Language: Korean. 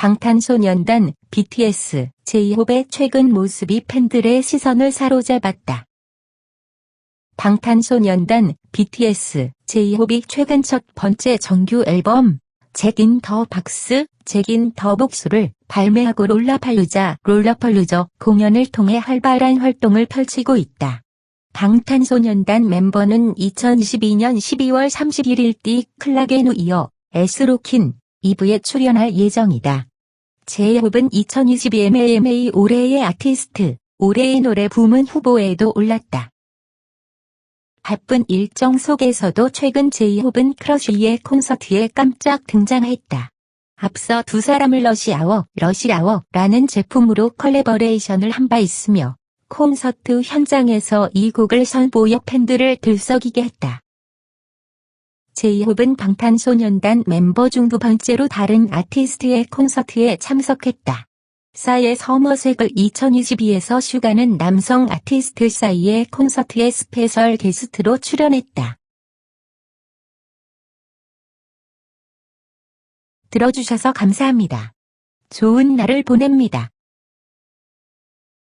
방탄소년단 BTS 제이홉의 최근 모습이 팬들의 시선을 사로잡았다. 방탄소년단 BTS 제이홉이 최근 첫 번째 정규 앨범 잭인 더 박스, 잭인 더 복수를 발매하고 롤라팔루자, 롤라팔루저 공연을 통해 활발한 활동을 펼치고 있다. 방탄소년단 멤버는 2022년 12월 31일 띠 클락앤 이어 에스로킨 2부에 출연할 예정이다. 제이홉은 2022 MAMA 올해의 아티스트, 올해의 노래 부문 후보에도 올랐다. 바쁜 일정 속에서도 최근 제이홉은 크러쉬의 콘서트에 깜짝 등장했다. 앞서 두 사람을 러시아워, 러시아워라는 제품으로 컬래버레이션을 한 바 있으며 콘서트 현장에서 이 곡을 선보여 팬들을 들썩이게 했다. 제이홉은 방탄소년단 멤버 중 두 번째로 다른 아티스트의 콘서트에 참석했다. 싸이의 서머색을 2022에서 슈가는 남성 아티스트 싸이의 콘서트에 스페셜 게스트로 출연했다. 들어주셔서 감사합니다. 좋은 날을 보냅니다.